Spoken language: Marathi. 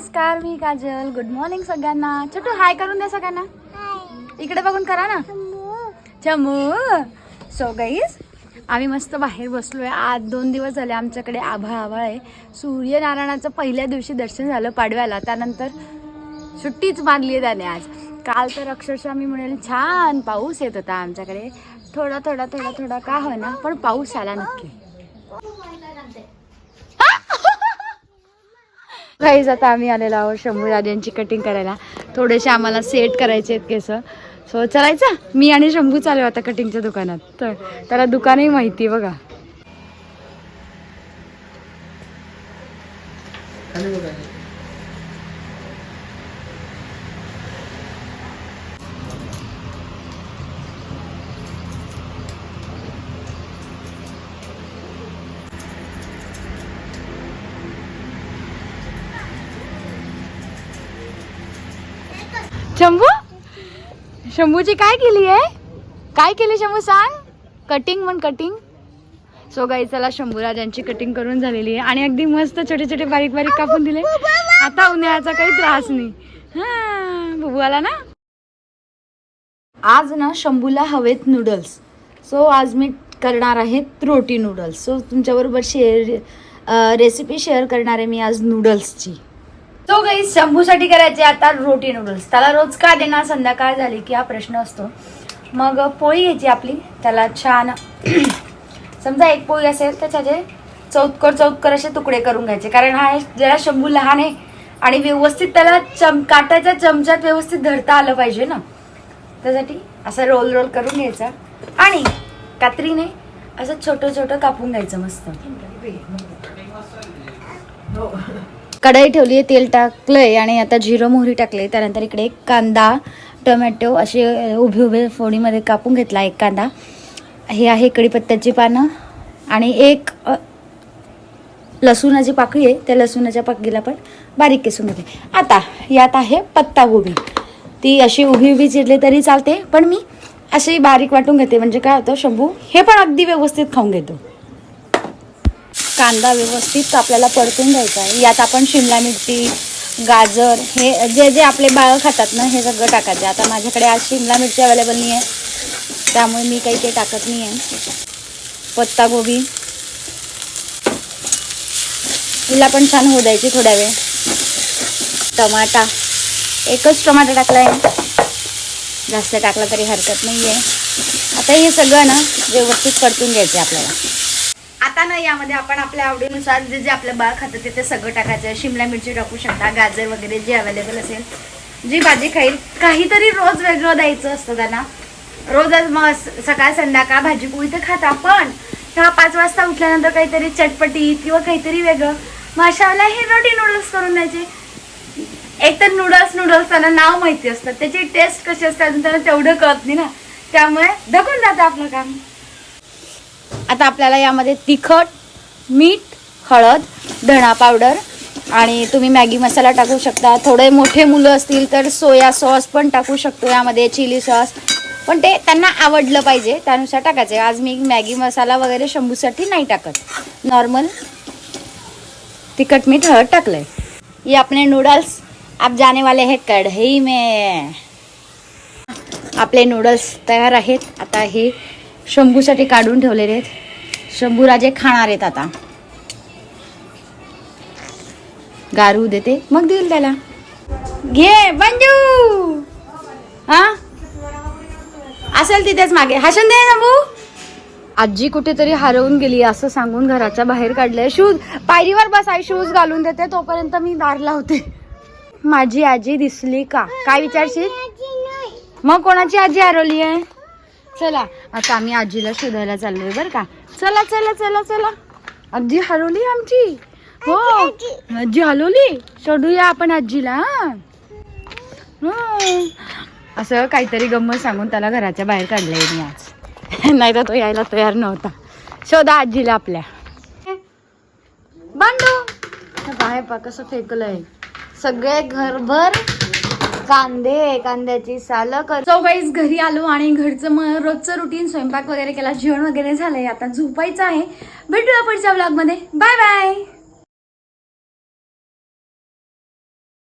नमस्कार मी काजल गुड मॉर्निंग सगळ्यांना छोटू हाय करून द्या सगळ्यांना इकडे बघून करा ना चमू सो गाईज आम्ही मस्त बाहेर बसलोय आज दोन दिवस झाले आमच्याकडे आभाळ आभाळ आहे सूर्यनारायणाचं पहिल्या दिवशी दर्शन झालं पाडव्याला त्यानंतर सुट्टीच मारली आहे त्याने आज काल तर अक्षरशः मी म्हणेल छान पाऊस येत होता आमच्याकडे थोडा थोडा थोडा थोडा का होईना पण पाऊस आला नक्की गाईज आता आम्ही आलेलो आहोत शंभू राजांची कटिंग करायला. थोडेसे आम्हाला सेट करायचे आहेत केस. सो चलायचा? मी आणि शंभू चालू आता कटिंगच्या दुकानात. तर त्याला दुकानही माहिती आहे बघा. शंभू? शंभूची काय केली आहे? काय केली शंभू सांग? कटिंग म्हण कटिंग सो गाई चला शंभूराजांची कटिंग करून झालेली आहे. आणि अगदी मस्त छोटे छोटे बारीक बारीक कापून दिले. आता उन्हाळ्याचा काही त्रास नाही. हा बुबू आला ना? आज ना शंभूला हवेत नूडल्स सो आज मी करणार आहे रोटी नूडल्स सो तुमच्याबरोबर शेअर रेसिपी शेअर करणार आहे मी आज नूडल्सची तो काही शंभूसाठी करायचे आता रोटी नूडल्स त्याला रोज का देणार? संध्याकाळ झाली की हा प्रश्न असतो. मग पोळी घ्यायची आपली. त्याला छान समजा एक पोळी असेल तर त्याचे चौतकर चौतकर असे तुकडे करून घ्यायचे. कारण हा जरा शंभू लहान आहे आणि व्यवस्थित त्याला चम काटाच्या चमच्यात व्यवस्थित धरता आलं पाहिजे ना. त्यासाठी असं रोल रोल करून घ्यायचा. आणि कात्रीने असं छोटं छोटं कापून घ्यायचं मस्त. हो. कढई ठेवली आहे तेल टाकलंय आणि आता जिरं मोहरी टाकले त्यानंतर इकडे एक कांदा टोमॅटो असे उभे उभे फोडीमध्ये कापून घेतला एक कांदा. हे आहे कढीपत्त्याची पानं आणि एक लसूणाची पाकळी आहे. त्या लसूणाच्या पाकळीला पण बारीक किसून घेते. आता यात आहे पत्तागोबी ती अशी उभी उभी चिरली तरी चालते पण मी अशी बारीक वाटून घेते. म्हणजे काय होतं शंभू हे पण अगदी व्यवस्थित खाऊन घेतो. कांदा व्यवस्थित आपल्याला परतून घ्यायचा आहे. यात आपण शिमला मिरची गाजर हे जे जे आपले बाळं खातात ना हे सगळं टाकायचं. आता माझ्याकडे आज शिमला मिरची अवेलेबल नाही आहे त्यामुळे मी काही ते टाकत नाही आहे पत्तागोबी हिला पण छान होऊ द्यायची थोड्या वेळ. टमाटा. एकच टमाटा टाकला आहे जास्त टाकला तरी हरकत नाही आहे आता हे सगळं ना व्यवस्थित परतून घ्यायचं आहे आपल्याला. आता ना यामध्ये आपण आपल्या आवडीनुसार जे जे आपलं बाळ खातं ते ते सगळं टाकायचं. शिमला मिरची टाकू शकता गाजर वगैरे जे अवेलेबल असेल. जी भाजी खाईल काहीतरी रोज वेगळं द्यायचं असतं त्यांना. रोजच मग सकाळ संध्याकाळ भाजी पोळी तर खाता पण ह्या पाच वाजता उठल्यानंतर काहीतरी चटपटी किंवा काहीतरी वेगळं. मग अशा वेळेला हे रोटी नूडल्स करून द्यायचे. एक तर नूडल्स नूडल्स त्यांना नाव माहिती असतं. त्याची टेस्ट कशी असते अजून त्यांना तेवढं कळत नाही ना. त्यामुळे धकून जातं आपलं काम. आता आपल्याला यामध्ये तिखट मीठ हळद धणा पावडर आणि तुम्ही मॅगी मसाला टाकू शकता. थोडे मोठे मुलं असतील तर सोया सॉस पण टाकू शकतो यामध्ये चिली सॉस. पण ते त्यांना आवडलं पाहिजे त्यानुसार टाकायचे. आज मी मॅगी मसाला वगैरे शंभूसाठी नाही टाकत. नॉर्मल तिखट मीठ हळद टाकलंय. ये आपले नूडल्स. आप जाने वाले हे कढई मे. आपले नूडल्स तयार आहेत. आता हे शंभूसाठी काढून ठेवलेले आहेत. शंभूराजे खाणार आहेत आता. गारू देते मग देईल त्याला. घे बंजू! हा असेल तिथेच मागे. हसन दे शंभू! आजी कुठेतरी हरवून गेली असं सांगून घराच्या बाहेर काढलंय. शूज पायरीवर बस आई शूज घालून देते तोपर्यंत मी दार लावते माझी आजी दिसली का? काय विचारशील? मग कोणाची आजी हरवली आहे चला आता आम्ही आजीला शोधायला चाललोय बरं का. चला चला चला चला. आजी हरवली आमची. हो. आजी हलवली शोधूया आपण आजीला हो. असं काहीतरी गंमत सांगून त्याला घराच्या बाहेर काढलंय मी आज. नाही तर तो यायला तयार नव्हता. शोधा आजीला आपल्या. बांधू बाहेर पा कसं फेकलंय. सगळे घरभर कांदे कांद्याची सालं कर सो गाईज घरी आलो आणि घरचं मग रोजचं रुटीन स्वयंपाक वगैरे केला जेवण वगैरे झालंय. आता झोपायचं आहे. भेटूया पुढच्या ब्लॉगमध्ये. Bye bye